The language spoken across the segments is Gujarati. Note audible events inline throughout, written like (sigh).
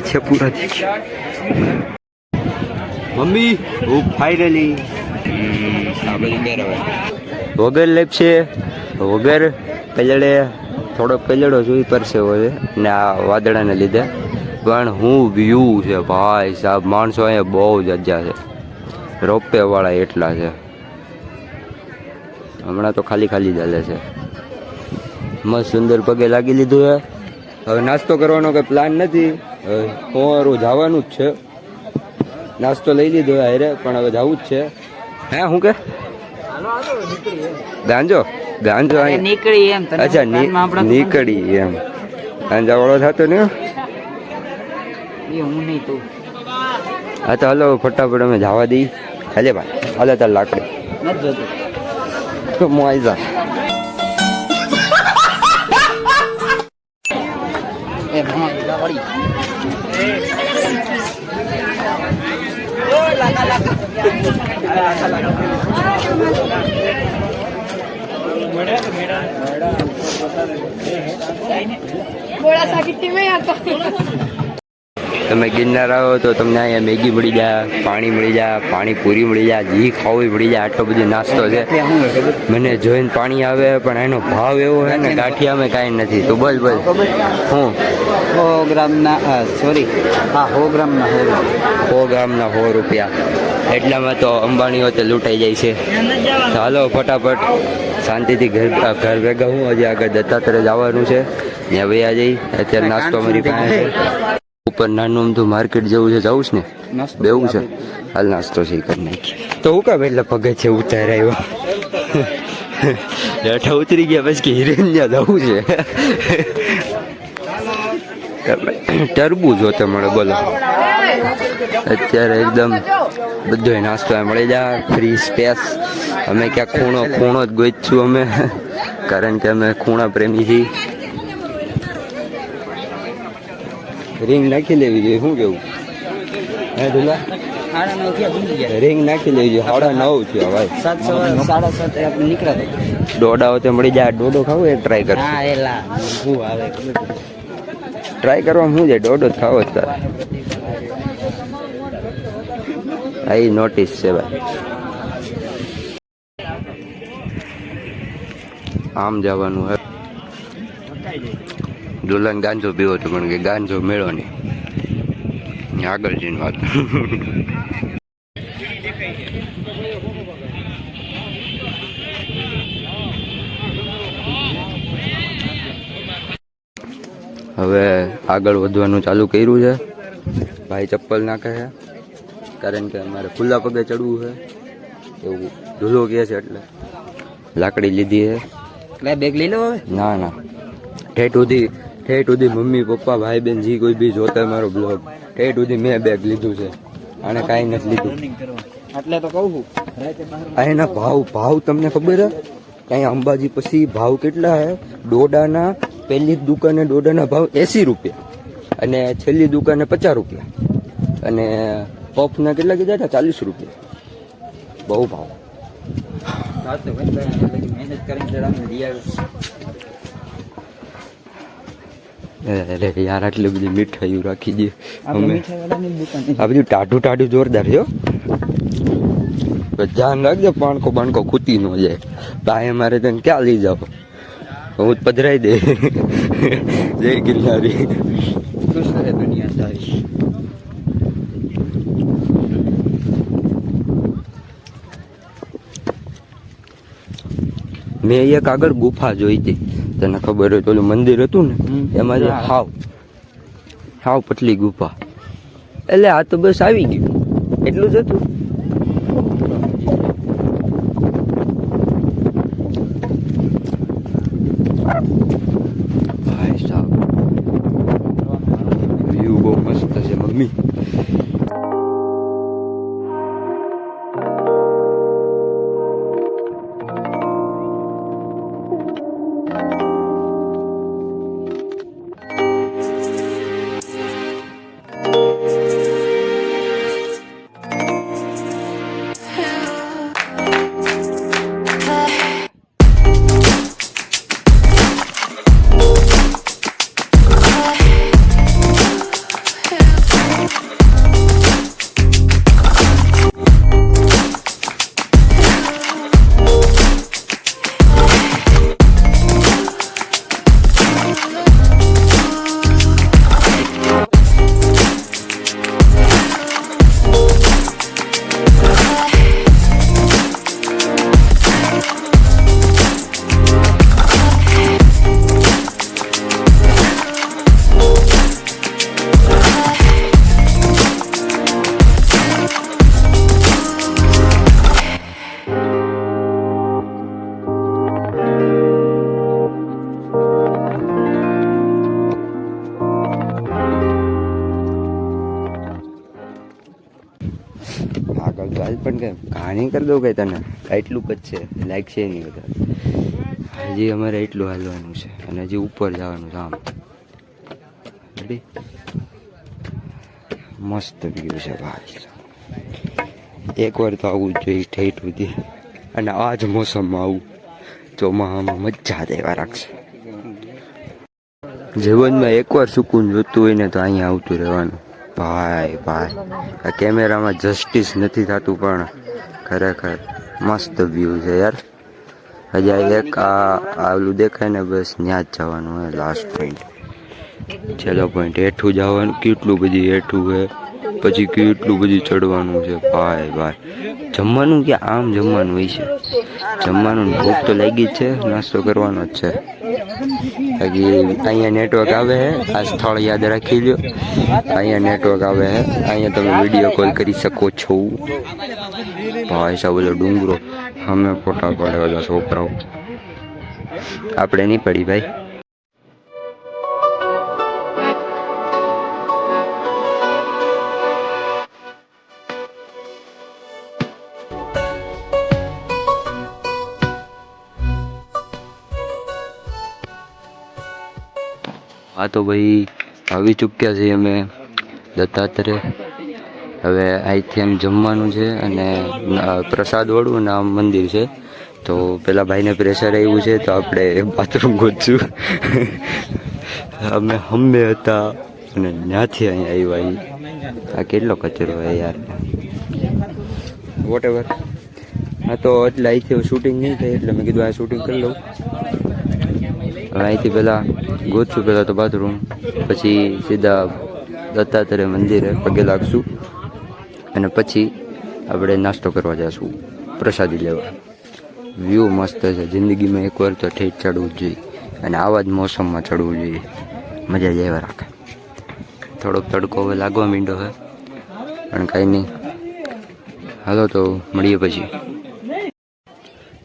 છે પૂરા મમ્મી, હું ફાઇનલી આ વગર લેપ છે વગર પેલડે થોડો પેલડો જોઈ પડશે હોય ને આ વાદળાને લીધે. પણ હું વ્યૂ છે, ભાઈ સાહેબ, માણસો અહીંયા બહુ જજા છે. રોપે વાળા એટલા છે. હમણાં તો ખાલી ખાલી ચાલે છે. મસ્ત સુંદર પગે લાગી લીધું છે. હવે નાસ્તો કરવાનો કંઈ પ્લાન નથી. હવે પોરું જવાનું જ છે. નાસ્તો લઈ લીધો હારે પણ હવે જવું જ છે. હે હું કે? ગાંજો? ગાંજો નીકળી એમ અચ્છા નીકળી એમ. ગાંજા વાળો થતો ને હું? નહીં તું. હા તો હલો ફટાફટ અમે જવા દઈ હાલે ભાઈ હાલે તાર લાકડી. નથી જોતું. તો મોઈઝા એ थोड़ा सा कितने में आता તમે ગિરનાર આવો તો તમને અહીંયા મેગી મળી જાય પાણી મળી જાય પાણી પૂરી મળી જાય ઘી ખાવું મળી જાય આટલો બધો નાસ્તો છે. મને જોઈને પાણી આવે પણ એનો ભાવ એવો છે ને કાઠિયામાં કાંઈ નથી. તો બસ બસ હું? સો ગ્રામના સોરી હા સો ગ્રામના સો સો ગ્રામના સો રૂપિયા. એટલામાં તો અંબાણીઓ તે લૂંટાઈ જાય છે. ચાલો ફટાફટ શાંતિથી ઘર ઘર ભેગા હું. હજી આગળ દત્તાત્રેય જવાનું છે. ત્યાં વયા જઈ. અત્યારે નાસ્તો અમારી પાસે છે. ઉપર નાનું અમથું માર્કેટ જેવું છે જવું છે ને? બેવું છે. હાલ નાસ્તો છે કરી નાખી તો હું કામ એટલે પગે છે ઉતાર આવ્યો? (laughs) હેઠા ઉતરી ગયા પછી હિરેન ત્યાં જવું છે. (laughs) ટરબૂજ હોતે મળે બોલો. અત્યારે એકદમ બધો નાસ્તો મળી જાય ફ્રી સ્પેસ અમે ક્યાં ખૂણો ખૂણો જ ગોઈશું અમે. (laughs) કારણ કે અમે ખૂણા પ્રેમી છીએ. રિંગ નાખી લેવી જોઈએ શું કેવું? હે ગયા રિંગ નાખી લેવી જોઈએ સાડા નવ છે ભાઈ. સાત સવા સાડા સાત આપણે નીકળ્યા દોડાઓ તો મળી જાય દોડો ખાવું એ ટ્રાય કર હા આવે? ટ્રાય કરવામાં શું છે? જ ખાવો જ તારે. ઈ નોટિસ છે ભાઈ. આમ જવાનું હે. દુલ્હન ગાંજો પીવો છો પણ કે ગાંજો મેળો નહીં. આગળ જઈને વાત. હવે આગળ વધવાનું ચાલુ કર્યું છે. ભાઈ ચપ્પલ નાખે છે. કારણ કે અમારે ખુલ્લા પગે ચડવું છે. એવું ધૂલો કહે છે એટલે. લાકડી લીધી છે. બેગ લઈ લો હવે? ના ના. ઠેઠ સુધી ઠેઠ સુધી મમ્મી પપ્પા ભાઈ બેન જી કોઈ બી જોતા મારો બ્લોગ ઠેઠ સુધી મેં બેગ લીધું છે. અને કાંઈ નથી લીધું. એટલે તો કહું છું. એના ભાવ ભાવ તમને ખબર હે? કાંઈ અંબાજી પછી ભાવ કેટલા હે? ડોડાના પહેલી દુકાને ડોડાના ભાવ એસી રૂપિયા. અને છેલ્લી દુકાને પચાસ રૂપિયા. અને પફના કેટલા કીધા હતા? ચાલીસ રૂપિયા. બહુ ભાવ. મહેનત કરીને અરે યાર આટલી બધી મીઠાઈઓ રાખી દે. અમે આ બધું ટાઢું ટાઢું જોરદાર છે ધ્યાન રાખજો પાણકો પાણકો ખૂતી ન જાય. ભાઈ મારે તને ક્યાં લઈ જાઓ? હું પધરાઈ દે. જય ગિરનારી. દુનિયા સારી મેં એક આગળ ગુફા જોઈ હતી. તને ખબર હોય તો ઓલું મંદિર હતું ને એમાં જે. હાવ હાવ પતલી ગુફા. એટલે આ તો બસ આવી ગયું. એટલું જ હતું. કરી દઉં કે તને? એટલું જ છે. લાઈક છે નહીં બધા હજી અમારે એટલું હાલવાનું છે. અને હજી ઉપર જવાનું છે આમ. રેડી મસ્ત વ્યૂ છે ભાઈ. એકવાર તો આવું જ જોઈએ ઠેઠ સુધી. અને આ જ મોસમમાં આવું ચોમાસામાં મજા દેવા રાખશે. જીવનમાં એકવાર સુકૂન જોતું હોય ને તો અહીંયા આવતું રહેવાનું. ભાઈ ભાઈ. આ કેમેરામાં જસ્ટિસ નથી થતું પણ ખરેખર મસ્ત વ્યૂ છે યાર. હજી એક આ આલું દેખાય ને બસ ત્યાં જ જવાનું હોય લાસ્ટ પોઈન્ટ છેલ્લો પોઈન્ટ હેઠું જવાનું, કેટલું બધી હેઠું છે. પછી કેટલું બધું ચડવાનું છે. ભાઈ ભાઈ. જમવાનું કે આમ જમવાનું હોય છે? જમવાનું ભૂખ તો લાગી જ છે. નાસ્તો કરવાનો જ છે. બાકી અહીંયા નેટવર્ક આવે છે. આ સ્થળ યાદ રાખી લો અહીંયા નેટવર્ક આવે છે. અહીંયા તમે વીડિયો કોલ કરી શકો છો. ભાઈ સાહેબ બધો ડુંગરો. અમે ફોટા પડે બધા છોકરાઓ. આપણે નહીં પડી ભાઈ. હા તો ભાઈ, આવી ચૂક્યા છીએ અમે દત્તાત્રેય. હવે અહીંથી એમ જમવાનું છે અને પ્રસાદવાળું આમ મંદિર છે. તો પેલા ભાઈને પ્રેશર આવ્યું છે તો આપણે બાથરૂમ ગોતશું. અમે હમે હતા અને ત્યાંથી અહીંયા આવ્યા આ કેટલો કચરો હોય યાર? વોટ એવર હા તો એટલે અહીંથી શૂટિંગ નહીં થાય એટલે મેં કીધું આ શૂટિંગ કરી લઉં. હવે અહીંથી પહેલાં ગોતશું પહેલાં તો બાથરૂમ પછી સીધા દત્તાત્રેય મંદિરે પગે લાગશું. અને પછી આપણે નાસ્તો કરવા જઈશું પ્રસાદી લેવા. વ્યૂ મસ્ત છે. જિંદગીમાં એકવાર તો ઠેઠ ચડવું જોઈએ અને આવા જ મોસમમાં ચડવું જોઈએ. મજા જ એવા રાખે. થોડોક તડકો હવે લાગવા માંડ્યો છે. પણ કાંઈ નહીં. હાલો તો મળીએ પછી.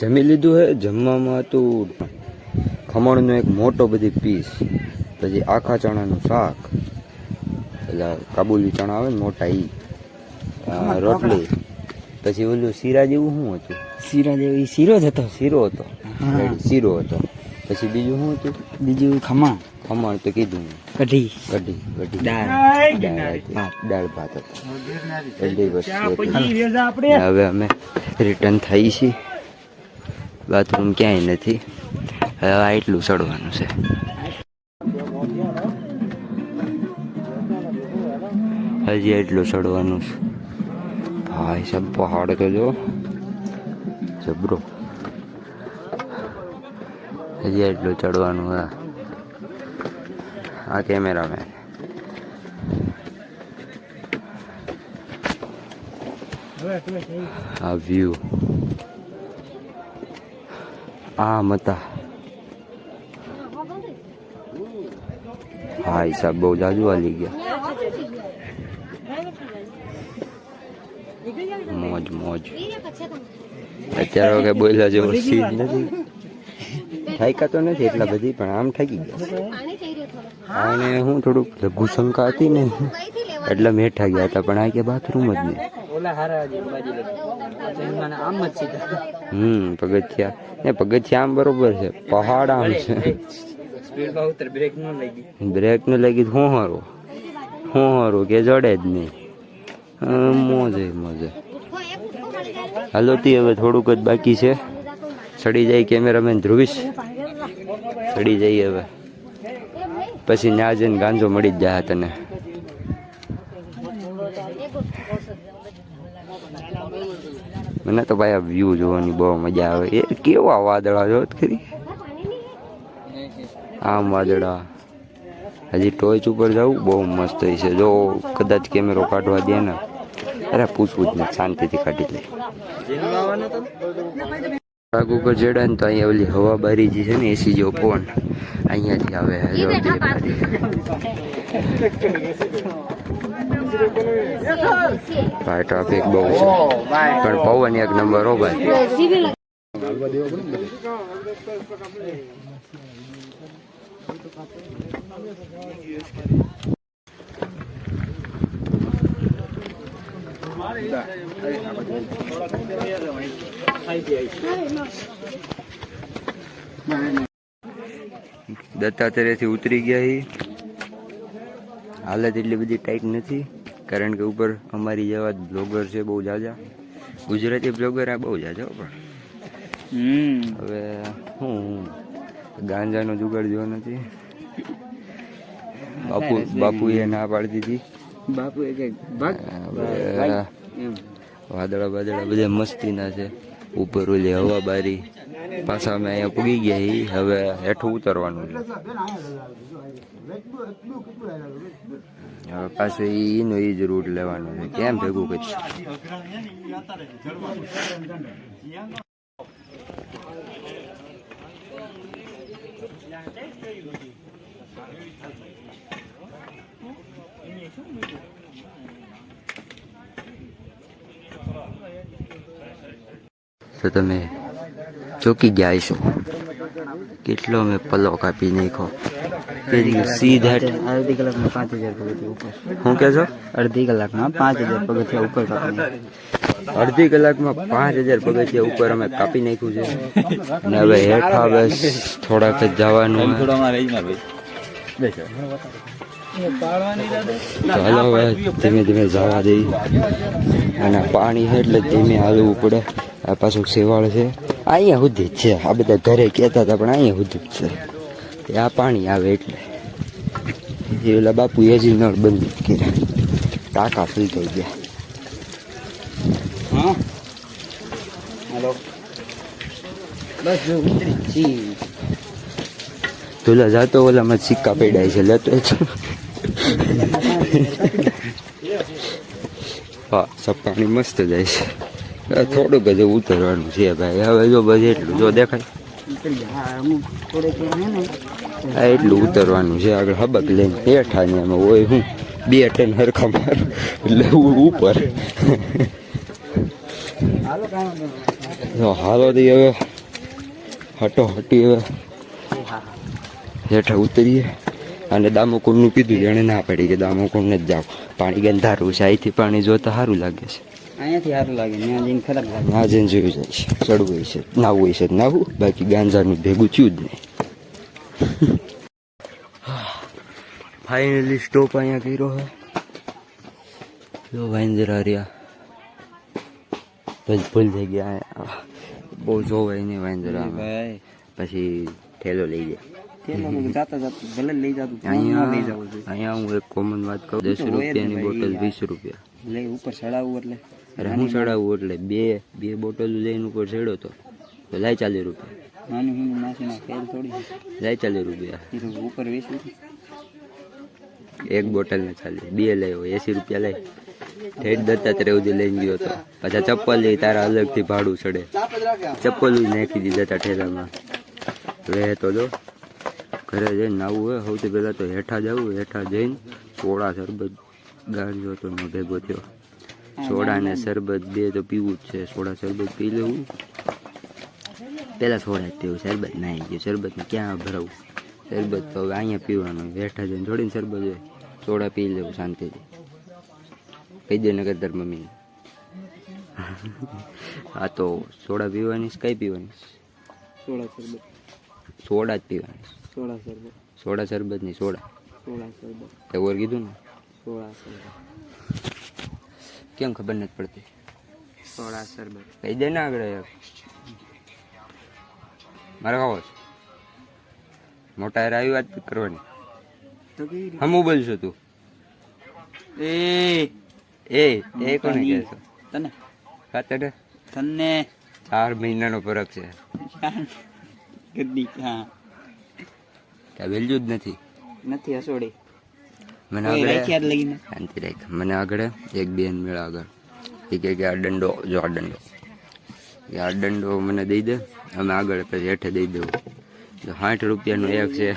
જમી લીધું હે, જમવામાં હતું ખમણનો એક મોટો બધી પીસ પછી આખા ચણાનું શાક. પેલા કાબુલી ચણા આવે ને મોટા આ રોટલી. પછી ઓલું શીરા જેવું શું હતું? શીરા જેવું એ શીરો જ હતો. શીરો હતો. શીરો હતો. પછી બીજું શું હતું? બીજું ખમણ. ખમણ તો કીધું. કઢી. કઢી કઢી. દાળ. દાળ દાળ ભાત હતો. એટલી વસ્તુ હતી. હવે અમે રિટર્ન થઈ છીએ. બાથરૂમ ક્યાંય નથી. હવે આ એટલું ચડવાનું છે. હજી એટલું ચડવાનું છે. ભાઈ સાહેબ પહાડ તો જો. જબરો. હજી એટલું ચડવાનું હા આ કેમેરામેન. આ વ્યૂ આ મતા. હા હિસાબ બહુ જાજુ વાલી ગયા. મોજ મોજ. અત્યારે હવે બોલ્યા જેવો સીન નથી. થાક્યા તો નથી એટલા બધી પણ આમ થાકી ગયા. અને હું થોડુંક લઘુ શંકા હતી ને એટલે મેઠા ગયા હતા પણ આ કે બાથરૂમ જ નહીં. હમ પગથિયા. ને પગથિયા આમ બરોબર છે પહાડ આમ છે. બ્રેક ન લાગી. બ્રેક ને લાગી હું હારું? હું હારું કે જડે જ નહીં. મોજે મોજે. હાલો તી હવે થોડુંક જ બાકી છે. ચડી જાય કેમેરામેન ધ્રુવીશ. ચડી જઈએ હવે. પછી ત્યાં જઈને ગાંજો મળી જ જાય તને. મને તો ભાઈ આ વ્યૂ જોવાની બહુ મજા આવે. એ કેવા વાદળા જો ખરી આમ વાદળા. હજી ટોચ ઉપર જવું બહુ મસ્ત છે. જો કદાચ કેમેરો કાઢવા દે ને. અરે પૂછવું જ નહીં, શાંતિથી કાઢી લે. આગ ઉપર ને તો અહીંયા ઓલી હવા બારી જે છે ને એસી જેવો પવન, અહીંયાથી આવે જો ભાઈ ટ્રાફિક બહુ છે. પણ પવન એક નંબર હો ભાઈ. દત્તાત્રેયથી ઉતરી ગયા હી. હાલત એટલી બધી ટાઈટ નથી કારણ કે ઉપર અમારી જેવા બ્લોગર છે બહુ જાજા. ગુજરાતી બ્લોગર આ બહુ જાજા પણ. હમ. હવે હું ગાંજાનો જુગાડ જોયો નથી. બાપુ બાપુએ ના પાડી દીધી. બાપુ એ ભાગ વાદળા વાદળા બધા મસ્તીના છે. ઉપર ઓલી હવા બારી પાછા અમે અહીંયા પૂગી ગયા હી હવે હેઠું ઉતરવાનું છે. હવે પાછું એનો એ જ રૂટ લેવાનો છે. કેમ ભેગું કરીશ? તો તમે ચોકી ગયા છો કેટલો મેં પલો કાપી નાખો તેથી સીધા અડધી કલાકમાં પાંચ હજાર પગથિયા ઉપર. શું કહેશો અડધી કલાકમાં પાંચ હજાર પગથિયા ઉપર કાપી અડધી કલાકમાં પાંચ હજાર પગથિયા ઉપર અમે કાપી નાખ્યું છે. ને હવે હેઠા બસ થોડાક જ જવાનું. હવે ધીમે ધીમે જવા દઈ અને પાણી છે એટલે ધીમે હાલવું પડે. આ પાછું સેવાળ છે. અહીંયા સુધી જ છે. આ બધા ઘરે કહેતા હતા પણ અહીંયા સુધી જ છે. આ પાણી આવે એટલે. એ ઓલા બાપુ હજી નળ બંધ કર્યા. ટાંકા ફૂલ થઈ ગયા. હા? હેલો. બસ જો ઉતરી. જી. તુલા જાતો ઓલામાં સિક્કા પડ્યા છે લેતો હા સબ પાણી મસ્ત જાય છે. થોડુંક જ ઉતરવાનું છે ભાઈ. હવે જો બસ એટલું, જો દેખાય. હા એટલું ઉતરવાનું છે. આગળ હબક લઈને બેઠા ને એમાં હોય હું. બે ટ્રેન હરખા માર. એટલે ઉપર. હાલો દઈ હવે. હટો, હટી હવે. હેઠા ઉતરીએ. અને દામોકુંડનું કીધું, એણે ના પડી કે દામોકુંડ જ જાઓ. પાણી ગંધારું છે. અહીંથી પાણી જોતા સારું લાગે છે. અહીંયાથી સારું લાગે ત્યાં જઈને ખરાબ લાગે. ના જઈને જોયું જાય છે ચડવું હોય છે નાવું હોય છે નાવું બાકી ગાંજાનું ભેગું થયું જ નહીં. (sighs) ફાઇનલી સ્ટોપ અહીંયા કર્યો હે. જો વાંજરા રહ્યા. ભૂલ ભૂલ થઈ ગયા બહુ જોવાય નહીં વાંજરા ભાઈ. પછી ઠેલો લઈ જાય અહીંયા હું એક કોમન વાત કહું દસ રૂપિયાની બોટલ વીસ રૂપિયા. લઈ ઉપર ચડાવવું એટલે. અરે હું ચડાવું એટલે બે બે બોટલ લઈને ઉપર ચડ્યો તો તો લાય ચાલીસ રૂપિયા. નાની હિંગ માસીના ફેર થોડી લાય ચાલીસ રૂપિયા. ઉપર વેચવું એક બોટલ ને ચાલી બે લાવ્યો એસી રૂપિયા લઈ. ઠેઠ દત્તાત્રેય સુધી લઈને ગયો તો. પાછા ચપ્પલ લઈ તારા અલગથી ભાડું ચડે ચપ્પલ નાખી દીધા તા ઠેલામાં. રહે તો જો ઘરે જઈને નાવું હોય સૌથી પહેલાં તો હેઠા જવું હેઠા જઈને સોડા સરબત ગાળ્યો તો નો ભેગો થયો. સોડા ને શરબત બે તો પીવું જ છે. સોડા શરબત પી લેવું. પહેલાં સોડા જ પીવું. શરબત ના આવી ગયું. શરબતને ક્યાં ભરાવું? શરબત તો હવે અહીંયા પીવાનું. બેઠા જઈને જોડીને શરબત હોય. સોડા પી લેવું શાંતિથી. કહી દે નગર તાર મમ્મીને. હા તો સોડા પીવાની છે કઈ પીવાની સોડા શરબત. સોડા જ પીવાની સોડા શરબત. સોડા શરબત નહીં સોડા. સોડા શરબત. તે ઓર કીધું ને? સોડા શરબત. કેમ ખબર નથી પડતી? શરબત કહી દે ને આગળ મારે ખાવો છે. મોટા યાર આવી વાત કરવાની. હમું બોલશો તું? એ. એ એ કોને કહે છો તને. ખાતર? તને. ચાર મહિનાનો ફરક છે. ગદ્દી હા. ત્યાં વેલ્યુ જ નથી. નથી હસોડી. મને આગળ જ શાંતિ રાખ. મને આગળ એક બેન મેળા આગળ. એ કે આ દંડો જો આ દંડો. એ આ દંડો મને દઈ દે અમે આગળ પછી હેઠે દઈ દેવું. તો સાઠ રૂપિયાનો એક છે.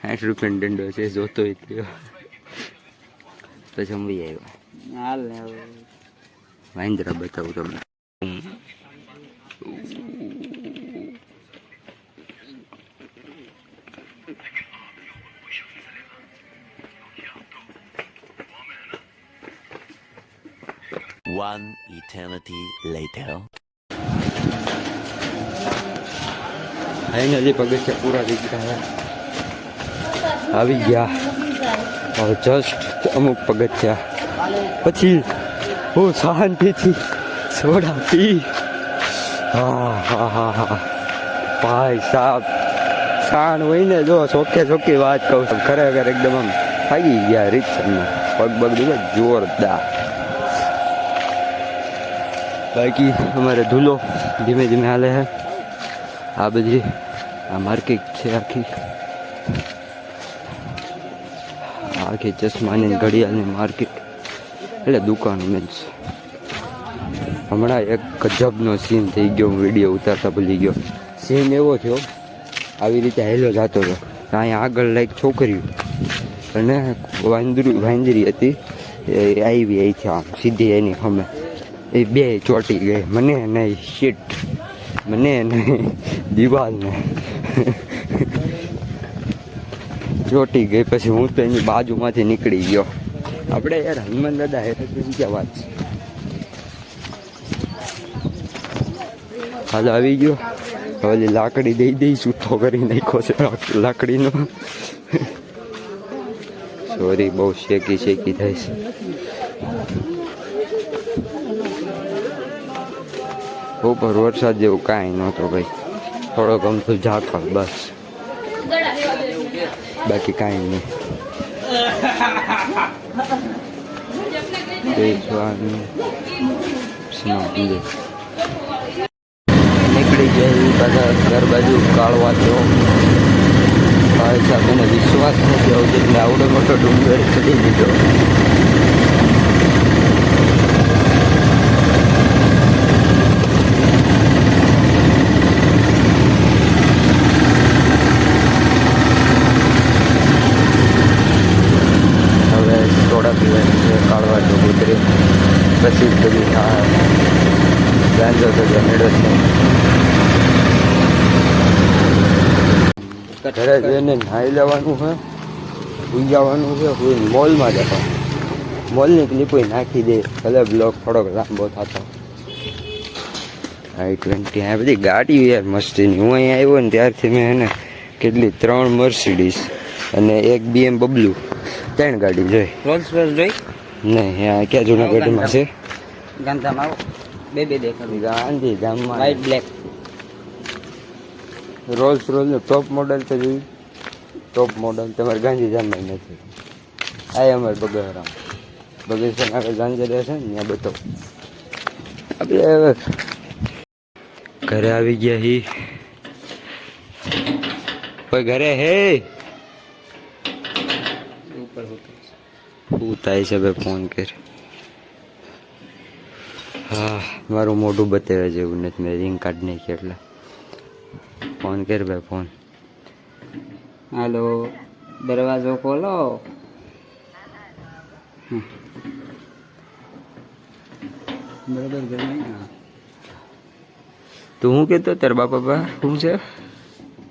સાઠ રૂપિયાનો દંડો છે જોતો હોય થયો પછી અમે આવ્યો. હાલ વાંદરા બતાવું તમને. Eternity later. ફાઇનલી પગથિયા પૂરા થઈ ગયા આવી ગયા. હવે જસ્ટ અમુક પગથિયા. પછી હું શાંતિથી સોડા પી. હા હા હા હા. ભાઈ સાહેબ શાન હોય ને જો ચોખ્ખે ચોખ્ખી વાત કહું છું. ખરેખર એકદમ આમ થાકી ગયા રીતસરમાં પગ પગ જોરદાર. બાકી અમારે ધૂલો ધીમે ધીમે હાલે છે. આ બધી આ માર્કેટ છે આખી. આખી ચશ્માની ઘડિયાળની માર્કેટ. એટલે દુકાન મીન્સ હમણાં એક ગજબનો સીન થઈ ગયો, હું વીડિયો ઉતારતા ભૂલી ગયો. સીન એવો થયો, આવી રીતે હેલો જતો હતો અહીંયા આગળ લાઈક છોકરીઓ. અને વાંદરી વાંદરી હતી, એ આવી અહીંથી આમ સીધી એની સામે. એ બે ચોંટી ગઈ. મને નહીં શીટ મને નહીં દિવાલને ચોંટી ગઈ, પછી હું તો એની બાજુમાંથી નીકળી ગયો. આપણે યાર હનુમાન દાદા હેઠળ ક્યાં વાત છે હાલ આવી ગયો. હવે લાકડી દઈ દઈ છૂટો કરી નાખ્યો છે લાકડીનો. સોરી બહુ શેકી શેકી થાય છે. ઉપર વરસાદ જેવું કાંઈ નહોતો ભાઈ. થોડો ગમતો ઝાકળ, બસ. બાકી કાંઈ નહીં. નીકળી જઈ બધા ઘર બાજુ કાળવા જો. ભાઈ સાહેબ વિશ્વાસ નથી આવતો, એટલે આવડો મોટો ડુંગર ચડી દીધો હવે સોડા પીવાની છે કાળવા તો ઉતરી પછી બધી ઘરે જઈને નાહી લેવાનું છે સુઈ જવાનું છે હું મોલમાં જતો. મોલની ક્લિપો નાખી દે. ભલે બ્લોક થોડોક લાંબો થતો. આઈ ટ્વેન્ટી આ બધી ગાડીઓ યાર મસ્તીની. હું અહીંયા આવ્યો ને ત્યારથી મેં એને કેટલી ત્રણ મર્સિડીસ અને એક બીએમ બબલું ત્રણ ગાડી જોઈ. રોલ્સ રોલ્સ જોઈ? નહીં આ ક્યાં જુનાગઢમાં છે? ગાંધામ આવો. બે બે દેખાડું ગાંધીધામમાં. વ્હાઈટ બ્લેક રોલ્સ રોયલનું ટોપ મોડલ તો જોયું? ટોપ મોડલ તમારે ગાંધીધામમાં નથી. આ અમારે બગસરામ બગસરા આગળ ગાંધી રહેશે ને ત્યાં બતાવો આપણે ઘરે આવી ગયા હી. કોઈ ઘરે હે ઉપર હોતું છે ભાઈ ફોન કર હા મારું મોઢું બતાવે જેવું નથી. મેં રિંગ કાર્ડ નાખી એટલે. ફોન કર ભાઈ ફોન હાલો દરવાજો ખોલો? બરાબર નહીં? તું શું કહેતો? તાર બાપા બા શું છે?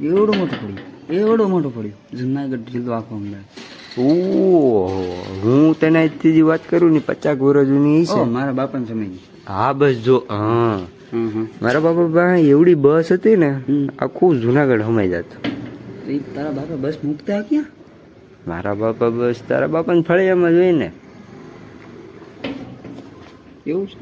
એવડું મોટું પડ્યું. એવડું મોટું પડ્યું. જુનાગઢ જિલ્લો આખો અમદાવાદ. ઓહો હું તને આજથી જે વાત કરું ને પચાસ વર્ષ જૂની છે મારા બાપાને સમય હા બસ જો હા. મારા બાપા બા એવડી બસ હતી ને આખું જુનાગઢ હમાઈ જતો. તારા બાપા બસ મૂકતા ક્યાં? મારા બાપા બસ તારા બાપાને ફળિયામાં જોઈ ને એવું છે?